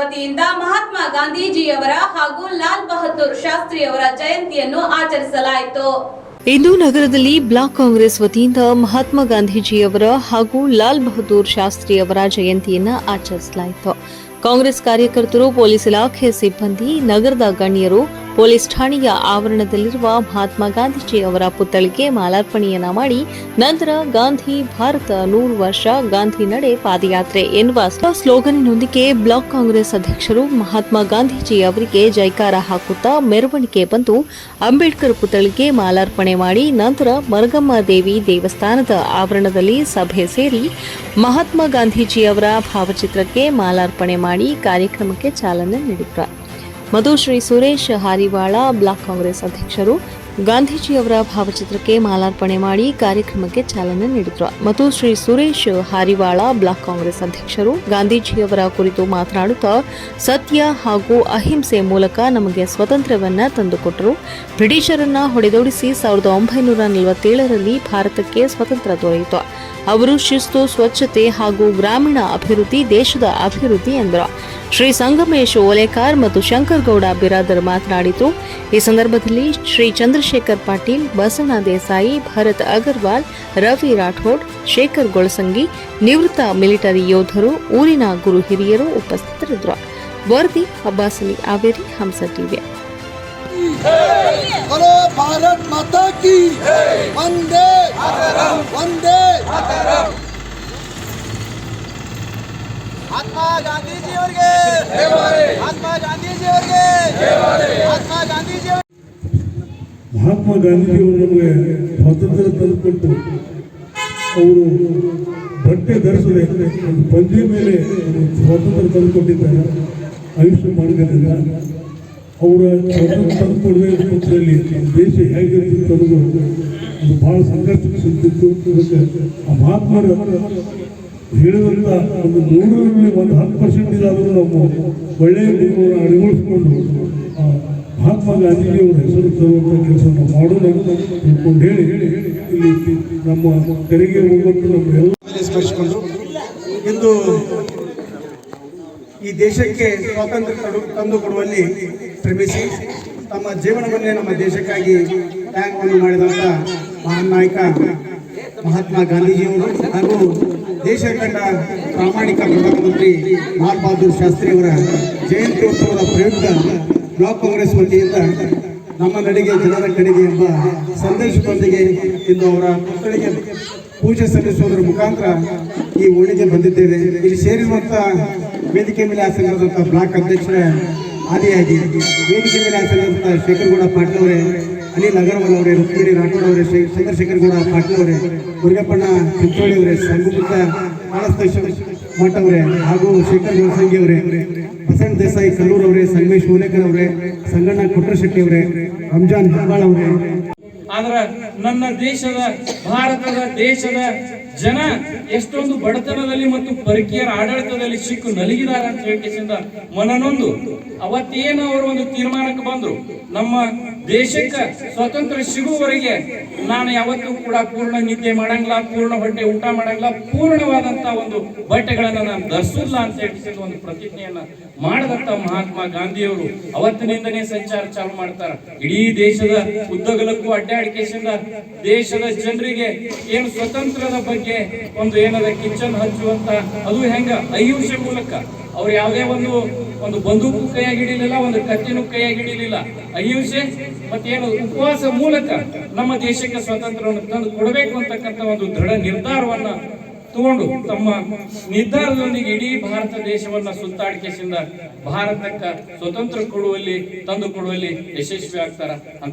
ವತಿಯಿಂದ ಮಹಾತ್ಮ ಗಾಂಧೀಜಿಯವರ ಹಾಗೂ ಲಾಲ್ ಬಹದ್ದೂರ್ ಶಾಸ್ತ್ರಿಯವರ ಜಯಂತಿಯನ್ನು ಆಚರಿಸಲಾಯಿತು. ಇಂದು ನಗರದಲ್ಲಿ ಬ್ಲಾಕ್ ಕಾಂಗ್ರೆಸ್ ವತಿಯಿಂದ ಮಹಾತ್ಮ ಗಾಂಧೀಜಿಯವರ ಹಾಗೂ ಲಾಲ್ ಬಹದ್ದೂರ್ ಶಾಸ್ತ್ರಿಯವರ ಜಯಂತಿಯನ್ನು ಆಚರಿಸಲಾಯಿತು. ಕಾಂಗ್ರೆಸ್ ಕಾರ್ಯಕರ್ತರು, ಪೊಲೀಸ್ ಇಲಾಖೆ ಸಿಬ್ಬಂದಿ, ನಗರದ ಗಣ್ಯರು, ಪೊಲೀಸ್ ಠಾಣೆಯ ಆವರಣದಲ್ಲಿರುವ ಮಹಾತ್ಮ ಗಾಂಧೀಜಿ ಅವರ ಪುತ್ಥಳಿಗೆ ಮಾಲಾರ್ಪಣೆಯನ್ನ ಮಾಡಿ ನಂತರ ಗಾಂಧಿ ಭಾರತ ನೂರು ವರ್ಷ ಗಾಂಧಿ ನಡೆ ಪಾದಯಾತ್ರೆ ಎನ್ನುವ ಸ್ಲೋಗನ್ನೊಂದಿಗೆ ಬ್ಲಾಕ್ ಕಾಂಗ್ರೆಸ್ ಅಧ್ಯಕ್ಷರು ಮಹಾತ್ಮ ಗಾಂಧೀಜಿ ಅವರಿಗೆ ಜೈಕಾರ ಹಾಕುತ್ತಾ ಮೆರವಣಿಗೆ ಬಂದು ಅಂಬೇಡ್ಕರ್ ಪುತ್ಥಳಿಗೆ ಮಾಲಾರ್ಪಣೆ ಮಾಡಿ ನಂತರ ಮರಗಮ್ಮ ದೇವಿ ದೇವಸ್ಥಾನದ ಆವರಣದಲ್ಲಿ ಸಭೆ ಸೇರಿ ಮಹಾತ್ಮ ಗಾಂಧೀಜಿ ಅವರ ಭಾವಚಿತ್ರಕ್ಕೆ ಮಾಲಾರ್ಪಣೆ ಮಾಡಿ ಕಾರ್ಯಕ್ರಮಕ್ಕೆ ಚಾಲನೆ ನೀಡಿದ್ದಾರೆ ಮಧುಶ್ರೀ ಸುರೇಶ್ ಹಾರಿವಾಳ ಬ್ಲಾಕ್ ಕಾಂಗ್ರೆಸ್ ಅಧ್ಯಕ್ಷರು ಗಾಂಧೀಜಿಯವರ ಭಾವಚಿತ್ರಕ್ಕೆ ಮಾಲಾರ್ಪಣೆ ಮಾಡಿ ಕಾರ್ಯಕ್ರಮಕ್ಕೆ ಚಾಲನೆ ನೀಡಿದರು. ಮತ್ತು ಶ್ರೀ ಸುರೇಶ್ ಹಾರಿವಾಳ ಬ್ಲಾಕ್ ಕಾಂಗ್ರೆಸ್ ಅಧ್ಯಕ್ಷರು ಗಾಂಧೀಜಿಯವರ ಕುರಿತು ಮಾತನಾಡುತ್ತಾ, ಸತ್ಯ ಹಾಗೂ ಅಹಿಂಸೆ ಮೂಲಕ ನಮಗೆ ಸ್ವಾತಂತ್ರ್ಯವನ್ನ ತಂದುಕೊಟ್ಟರು. ಬ್ರಿಟಿಷರನ್ನ ಹೊಡೆದೋಡಿಸಿ ಸಾವಿರದ ಒಂಬೈನೂರ ನಲವತ್ತೇಳರಲ್ಲಿ ಭಾರತಕ್ಕೆ ಸ್ವಾತಂತ್ರ್ಯ ದೊರೆಯಿತು. ಅವರು ಶಿಸ್ತು, ಸ್ವಚ್ಛತೆ ಹಾಗೂ ಗ್ರಾಮೀಣ ಅಭಿವೃದ್ಧಿ, ದೇಶದ ಅಭಿವೃದ್ಧಿ ಎಂದರು. ಶ್ರೀ ಸಂಗಮೇಶ್ ಓಲೇಕಾರ್ ಮತ್ತು ಶಂಕರ್ ಗೌಡ ಬಿರಾದರ್ ಮಾತನಾಡಿತು ಈ ಸಂದರ್ಭದಲ್ಲಿ ಶ್ರೀ ಚಂದ್ರಶೇಖರ್ ಪಾಟೀಲ್ ಬಸವಣ್ಣ ದೇಸಾಯಿ ಭರತ್ ಅಗರ್ವಾಲ್ ರವಿ ರಾಠೋಡ್ ಶೇಖರ್ ಗೊಳಸಂಗಿ ನಿವೃತ್ತ ಮಿಲಿಟರಿ ಯೋಧರು ಊರಿನ ಗುರು ಹಿರಿಯರು ಉಪಸ್ಥಿತರಿದ್ದರು ವರದಿ ಅಬ್ಬಾಸ್ ಅಲಿ ಆವೇರಿ ಹಂಸ ಟಿವಿ बोलो भारत माता की वंदे वंदे ಮಹಾತ್ಮ ಗಾಂಧೀಜಿಯವರಿಗೆ. ಮಹಾತ್ಮ ಗಾಂಧೀಜಿಯವರಿಗೆ. ಮಹಾತ್ಮ ಗಾಂಧೀಜಿಯವರು ನಮಗೆ ಸ್ವಾತಂತ್ರ್ಯ ತಂದುಕೊಟ್ಟು ಅವರು ಬಟ್ಟೆ ಧರಿಸದೆ ಒಂದು ಪಂಜೆ ಮೇಲೆ ಸ್ವಾತಂತ್ರ್ಯ ತಂದುಕೊಟ್ಟಿದ್ದಾರೆ. ಆಯುಷ್ಯ ಮಾಡಿದ್ದರಿಂದ ಅವರ ಸ್ವಾತಂತ್ರ್ಯ ತಂದುಕೊಡದೆ ಪಕ್ಷದಲ್ಲಿ ದೇಶ ಹೇಗಿರ್ತಿತ್ತು ಅನ್ನೋದು ಅದು ಭಾಳ ಸಂಘರ್ಷಕ್ಕೆ ಸಿಗ್ತಿತ್ತು ಆ ಮಹಾತ್ಮರ ಹೇಳಿದಂಥ ಒಂದು ನೂರರಲ್ಲಿ ಒಂದು ಹತ್ತು ಪರ್ಸೆಂಟ್ ಇದಾದರೂ ನಾವು ಒಳ್ಳೆಯ ಗುರುಗಳನ್ನು ಅಳವಡಿಸ್ಕೊಂಡು ಮಹಾತ್ಮ ಗಾಂಧೀಜಿಯವರ ಹೆಸರು ತರುವಂಥ ಕೆಲಸವನ್ನು ಮಾಡೋಣ ಅಂತ ತಿಳ್ಕೊಂಡು ಹೇಳಿ. ಇಲ್ಲಿ ನಮ್ಮ ತೆರಿಗೆ ಹೋಗ್ಬಿಟ್ಟು ನಮ್ಮ ಎಲ್ಲ ಇಂದು ಈ ದೇಶಕ್ಕೆ ಸ್ವಾತಂತ್ರ್ಯ ತಂದು ಕೊಡುವಲ್ಲಿ ಶ್ರಮಿಸಿ ತಮ್ಮ ಜೀವನವನ್ನೇ ನಮ್ಮ ದೇಶಕ್ಕಾಗಿ ತ್ಯಾಗವನ್ನು ಮಾಡಿದಂಥ ಮಹಾನ್ ನಾಯಕ ಮಹಾತ್ಮ ಗಾಂಧೀಜಿಯವರು ಹಾಗೂ ದೇಶ ಕಂಡ ಪ್ರಾಮಾಣಿಕ ಪ್ರಧಾನಮಂತ್ರಿ ಲಾಲ್ ಬಹದ್ದೂರ್ ಶಾಸ್ತ್ರಿಯವರ ಜಯಂತಿ ಉತ್ಸವದ ಪ್ರಯುಕ್ತ ಬ್ಲಾಕ್ ಕಾಂಗ್ರೆಸ್ ವತಿಯಿಂದ ನಮ್ಮ ನಡಿಗೆ, ಜನರ ಕಡೆಗೆ ಎಂಬ ಸಂದೇಶದೊಂದಿಗೆ ಇಂದು ಅವರ ಮಕ್ಕಳಿಗೆ ಪೂಜೆ ಸಲ್ಲಿಸುವುದರ ಮುಖಾಂತರ ಈ ಓಣಿಗೆ ಬಂದಿದ್ದೇವೆ. ಇಲ್ಲಿ ಸೇರಿರುವಂತಹ ವೇದಿಕೆ ಮೇಲೆ ಆಸೀನರಾದಂಥ ಬ್ಲಾಕ್ ಅಧ್ಯಕ್ಷರ, ಆದಿಯಾಗಿ ವೇದಿಕೆ ಮೇಲೆ ಆಸೀನರಾದಂಥ ಶೇಖರಗೌಡ ಪಾಟೀಲ್ ಅವರೇ ಅನಿಲ್ ಅಗರ್ವಾಲ್ ಅವರೇ, ರುಕ್ಮಿಣಿ ರಾಠೋಡ್ ಅವರೇ, ಶೇ- ಚಂದ್ರಶೇಖರ್ ಗೌಡ ಪಾಟೀಲ್ ಅವರೇ ಮುರುಗಪ್ಪಣ್ಣ ಚಿಂಚೋಳಿ ಅವರೇ ಮಠ ಅವರೇ, ಹಾಗೂ ಶೇಖರ್ ಗೋಳಸಂಗಿ ಅವರೇ, ಬಸವಣ್ಣ ದೇಸಾಯಿ ಕಲ್ಲೂರ್ ಅವರೇ, ಸಂಗಮೇಶ್ ಓಲೇಕರ್ ಅವರೇ, ಸಂಗಣ್ಣ ಕೊಟ್ರಶೆಟ್ಟಿ ಅವರೇ, ರಂಜಾನ್ ಹೆಬ್ಬಾಳ್ ಅವರೇ. ಆದ್ರೆ ನನ್ನ ದೇಶದ, ಭಾರತದ ದೇಶದ ಜನ ಎಷ್ಟೊಂದು ಬಡತನದಲ್ಲಿ ಮತ್ತು ಪರಕೀಯರ ಆಡಳಿತದಲ್ಲಿ ಸಿಕ್ಕು ನಲಗಿದಾರ ಅಂತ ಹೇಳಿಕೆಸಿಂದ ಮನನೊಂದು. ಅವತ್ತೇನು ಅವರು ಒಂದು ತೀರ್ಮಾನಕ್ಕೆ ಬಂದ್ರು. ನಮ್ಮ ದೇಶಕ್ಕೆ ಸ್ವತಂತ್ರ ಸಿಗುವವರೆಗೆ ನಾನು ಯಾವತ್ತೂ ಕೂಡ ಪೂರ್ಣ ನಿದ್ದೆ ಮಾಡಂಗಿಲ್ಲ, ಪೂರ್ಣ ಹೊಟ್ಟೆ ಊಟ ಮಾಡಂಗಿಲ್ಲ, ಪೂರ್ಣವಾದಂತ ಒಂದು ಬಟ್ಟೆಗಳನ್ನ ನಾನು ಧರಿಸಲ್ಲ ಅಂತ ಹೇಳಿಸಿದ ಒಂದು ಪ್ರತಿಜ್ಞೆಯನ್ನ ಮಾಡದಂತ ಮಹಾತ್ಮ ಗಾಂಧಿಯವರು ಅವತ್ತಿನಿಂದನೇ ಸಂಚಾರ ಚಾಲು ಮಾಡ್ತಾರ. ಇಡೀ ದೇಶದ ಉದ್ದಗಲಕ್ಕೂ ಅಡ್ಡಾಡಿಕೆಸಿಂದ ದೇಶದ ಜನರಿಗೆ ಏನು ಸ್ವತಂತ್ರದ ಬಗ್ಗೆ ಒಂದು ಏನದ ಕಿಚನ್ ಹಚ್ಚುವಂತ ಅದು ಹೆಂಗ? ಅಹಿಂಸೆ ಮೂಲಕ. ಅವ್ರು ಯಾವುದೇ ಒಂದು ಒಂದು ಬಂದೂಕು ಕೈಯಾಗಿ ಹಿಡಿಲಿಲ್ಲ ಒಂದು ಕತ್ತಿನೂ ಕೈಯಾಗಿ ಹಿಡಿಲಿಲ್ಲ ಅಹಿಂಸೆ ಮತ್ತೇನು ಉಪವಾಸ ಮೂಲಕ ನಮ್ಮ ದೇಶಕ್ಕೆ ಸ್ವಾತಂತ್ರ್ಯವನ್ನು ತಂದು ಕೊಡಬೇಕು ಅಂತಕ್ಕಂಥ ಒಂದು ದೃಢ ನಿರ್ಧಾರವನ್ನ ತಗೊಂಡು ತಮ್ಮ ನಿರ್ಧಾರದೊಂದಿಗೆ ಇಡೀ ಭಾರತ ದೇಶವನ್ನ ಸುತ್ತಾಡಿಕೆಸಿಂದ ಭಾರತಕ್ಕ ಸ್ವತಂತ್ರ ಕೊಡುವಲ್ಲಿ, ತಂದು ಕೊಡುವಲ್ಲಿ ಯಶಸ್ವಿ ಆಗ್ತಾರ